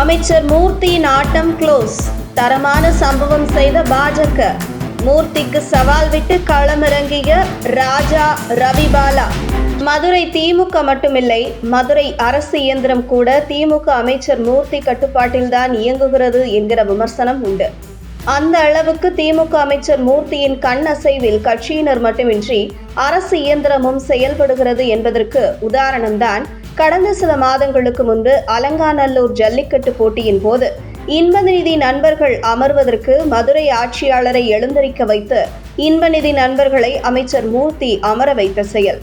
அமைச்சர் மூர்த்தியின் ஆட்டம் க்ளோஸ் தரமான சம்பவம் செய்த பாஜக. மூர்த்திக்கு சவால் விட்டு களமிறங்கிய ராஜா ரவிபாலா. மதுரை திமுக மட்டுமில்லை மதுரை அரசு இயந்திரம் கூட திமுக அமைச்சர் மூர்த்தி கட்டுப்பாட்டில்தான் இயங்குகிறது என்கிற விமர்சனம் உண்டு. அந்த அளவுக்கு திமுக அமைச்சர் மூர்த்தியின் கண் அசைவில் கட்சியினர் மட்டுமின்றி அரசு இயந்திரமும் செயல்படுகிறது என்பதற்கு உதாரணம்தான் கடந்த சில மாதங்களுக்கு முன்பு அலங்காநல்லூர் ஜல்லிக்கட்டு போட்டியின் போது இன்பநிதி நண்பர்கள் அமர்வதற்கு மதுரை ஆட்சியாளரை எழுந்தரிக்க வைத்து இன்பநிதி நண்பர்களை அமைச்சர் மூர்த்தி அமர வைத்த செயல்.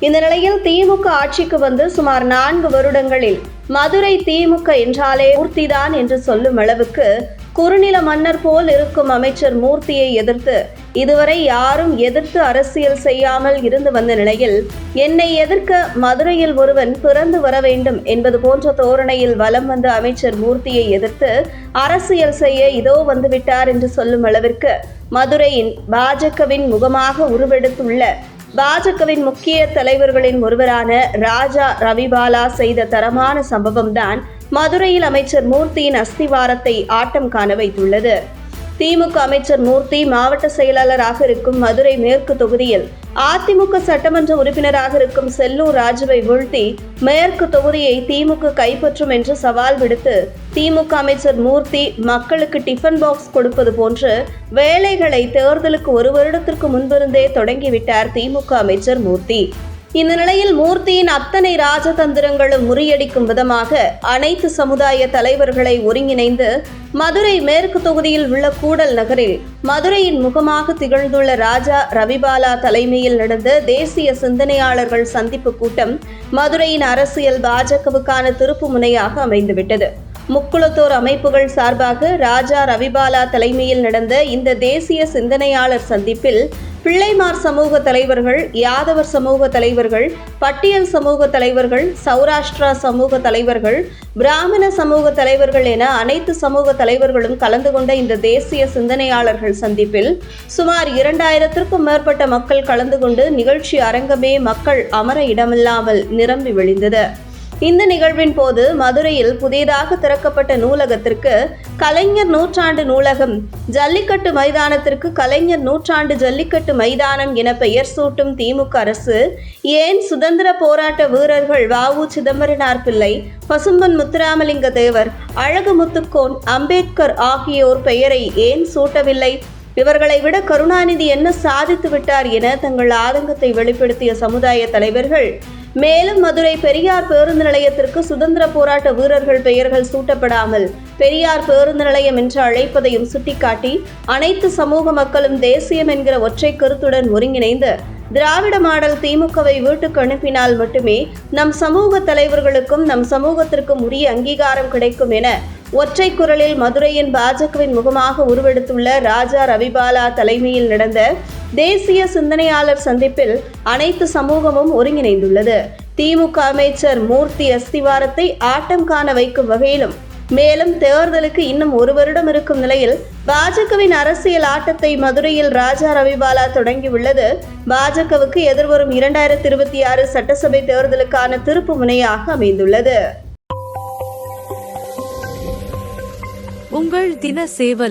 இந்த நிலையில் திமுக ஆட்சிக்கு வந்து சுமார் நான்கு வருடங்களில் மதுரை திமுக என்றாலே மூர்த்திதான் என்று சொல்லும் அளவுக்கு குறுநில மன்னர் போல் இருக்கும் அமைச்சர் மூர்த்தியை எதிர்த்து இதுவரை யாரும் எதிர்த்து அரசியல் செய்யாமல் இருந்து வந்த நிலையில் என்னை எதிர்க்க மதுரையில் ஒருவன் பிறந்து வர வேண்டும் என்பது போன்ற தோரணையில் வலம் வந்த அமைச்சர் மூர்த்தியை எதிர்த்து அரசியல் செய்ய இதோ வந்துவிட்டார் என்று சொல்லும் அளவிற்கு மதுரையின் பாஜகவின் முகமாக உருவெடுத்துள்ள பாஜகவின் முக்கிய தலைவர்களின் ஒருவரான ராஜா ரவிபாலா செய்த தரமான சம்பவம்தான் மதுரையில் அமைச்சர் மூர்த்தியின் அஸ்திவாரத்தை ஆட்டம் காண வைத்துள்ளது. திமுக அமைச்சர் மூர்த்தி மாவட்ட செயலாளராக இருக்கும் மதுரை மேற்கு தொகுதியில் அதிமுக சட்டமன்ற உறுப்பினராக இருக்கும் செல்லூர் ராஜுவை வீழ்த்தி மேற்கு தொகுதியை திமுக கைப்பற்றும் என்று சவால் விடுத்து திமுக அமைச்சர் மூர்த்தி மக்களுக்கு டிஃபன் பாக்ஸ் கொடுப்பது போன்று வேலைகளை தேர்தலுக்கு ஒரு வருடத்திற்கு முன்பிருந்தே தொடங்கிவிட்டார் திமுக அமைச்சர் மூர்த்தி. இந்த நிலையில் மூர்த்தியின் அத்தனை ராஜதந்திரங்களும் முறியடிக்கும் விதமாக அனைத்து சமுதாய தலைவர்களை ஒருங்கிணைந்து மதுரை மேற்கு தொகுதியில் உள்ள கூடல் நகரில் மதுரையின் முகமாக திகழ்ந்துள்ள ராஜா ரவிபாலா தலைமையில் நடந்த தேசிய சிந்தனையாளர்கள் சந்திப்பு கூட்டம் மதுரையின் அரசியல் பாஜகவுக்கான திருப்பு முனையாக அமைந்துவிட்டது. முக்குளத்தோர் அமைப்புகள் சார்பாக ராஜா ரவிபாலா தலைமையில் நடந்த இந்த தேசிய சிந்தனையாளர் சந்திப்பில் பிள்ளைமார் சமூக தலைவர்கள் யாதவர் சமூக தலைவர்கள் பட்டியல் சமூக தலைவர்கள் சௌராஷ்டிரா சமூக தலைவர்கள் பிராமண சமூக தலைவர்கள் என அனைத்து சமூக தலைவர்களும் கலந்து கொண்ட இந்த தேசிய சிந்தனையாளர்கள் சந்திப்பில் சுமார் இரண்டாயிரத்திற்கும் மேற்பட்ட மக்கள் கலந்து கொண்டு நிகழ்ச்சி அரங்கமே மக்கள் அமர இடமில்லாமல் நிரம்பி வழிந்தது. இந்த நிகழ்வின் போது மதுரையில் புதிதாக திறக்கப்பட்ட நூலகத்திற்கு கலைஞர் நூற்றாண்டு நூலகம் ஜல்லிக்கட்டு மைதானத்திற்கு கலைஞர் நூற்றாண்டு ஜல்லிக்கட்டு மைதானம் என பெயர் சூட்டும் திமுக அரசு ஏன் சுதந்திர போராட்ட வீரர்கள் வாவு சிதம்பரனார் பிள்ளை பசும்பன் முத்துராமலிங்க தேவர் அழகு முத்துக்கோன் அம்பேத்கர் ஆகியோர் பெயரை ஏன் சூட்டவில்லை? இவர்களை விட கருணாநிதி என்ன சாதித்து விட்டார் என தங்கள் ஆதங்கத்தை வெளிப்படுத்திய சமுதாய தலைவர்கள் மேலும் மதுரை பெரியார் பேருந்து நிலையத்திற்கு சுதந்திர போராட்ட வீரர்கள் பெயர்கள் சூட்டப்படாமல் பெரியார் பேருந்து நிலையம் என்று அழைப்பதையும் சுட்டிக்காட்டி அனைத்து சமூக மக்களும் தேசியம் என்கிற ஒற்றை கருத்துடன் ஒருங்கிணைந்து திராவிட மாடல் திமுகவை வீட்டுக்கு அனுப்பினால் மட்டுமே நம் சமூக தலைவர்களுக்கும் நம் சமூகத்திற்கும் உரிய அங்கீகாரம் கிடைக்கும் என ஒற்றை குரலில் மதுரையின் பாஜகவின் முகமாக உருவெடுத்துள்ள ராஜா ரவிபாலா தலைமையில் நடந்த தேசிய சிந்தனையாளர் சந்திப்பில் அனைத்து சமூகமும் ஒருங்கிணைந்துள்ளது. திமுக அமைச்சர் மூர்த்தி அஸ்திவாரத்தை ஆட்டம் காண வைக்கும் வகையிலும் மேலும் தேர்தலுக்கு இன்னும் ஒரு வருடம் இருக்கும் நிலையில் பாஜகவின் அரசியல் ஆட்டத்தை மதுரையில் ராஜா ரவிபாலா தொடங்கியுள்ளது. பாஜகவுக்கு எதிர்வரும் இரண்டாயிரத்தி இருபத்தி ஆறு சட்டசபை தேர்தலுக்கான திருப்பு முனையாக அமைந்துள்ளது. உங்கள் தின சேவல்